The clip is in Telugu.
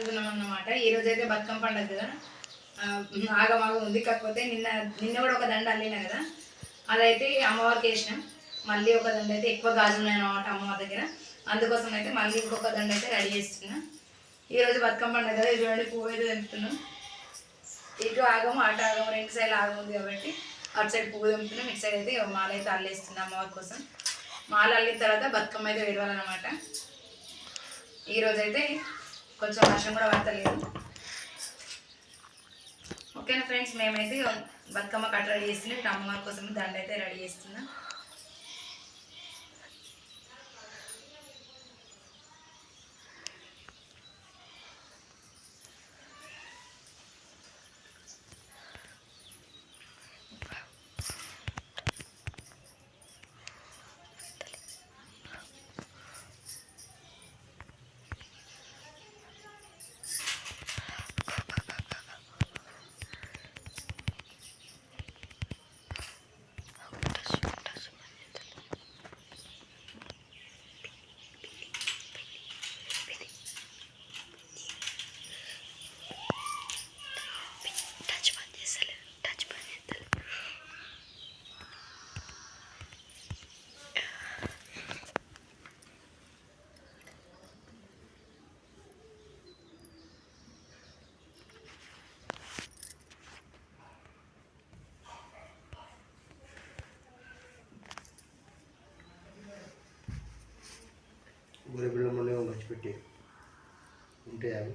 వెళ్తున్నాం అన్నమాట ఈ రోజు అయితే బతుకమ్మ పండుగ కదా. ఆగమాగం ఉంది. కాకపోతే నిన్న నిన్న కూడా ఒక దండ అల్లినా కదా. అదైతే అమ్మవారికి వేసినాం. మళ్ళీ ఒక దండ అయితే ఎక్కువ గాజులు ఉన్నాయి అన్నమాట అమ్మవారి దగ్గర. అందుకోసం అయితే మళ్ళీ ఇంకొక దండ అయితే రెడీ చేస్తున్నా. ఈరోజు బతుకమ్మ పండుగ కదా. ఇది చూడండి పువ్వు అయితే తెంపుతున్నాం. ఇటు ఆగం అటు ఆగము. రెండు సైడ్ ఆగం ఉంది కాబట్టి అటు సైడ్ పువ్వు తెంపుతున్నాం. ఇటు సైడ్ అయితే మాల అయితే అల్లేస్తున్నాం అమ్మవారి కోసం. మాల అల్లిన తర్వాత బతుకమ్మ అయితే విడవాలన్నమాట. ఈరోజైతే కొంచెం వర్షం కూడా పడతలేదు. ఓకేనా ఫ్రెండ్స్? మేమైతే బతుకమ్మ కట్ట రెడీ చేస్తున్నాం. ఇటు అమ్మవారి కోసం దండ అయితే రెడీ చేస్తున్నాం. గొర్రె పిల్లలు మొన్న వచ్చి పెట్టి ఉంటాయి అవి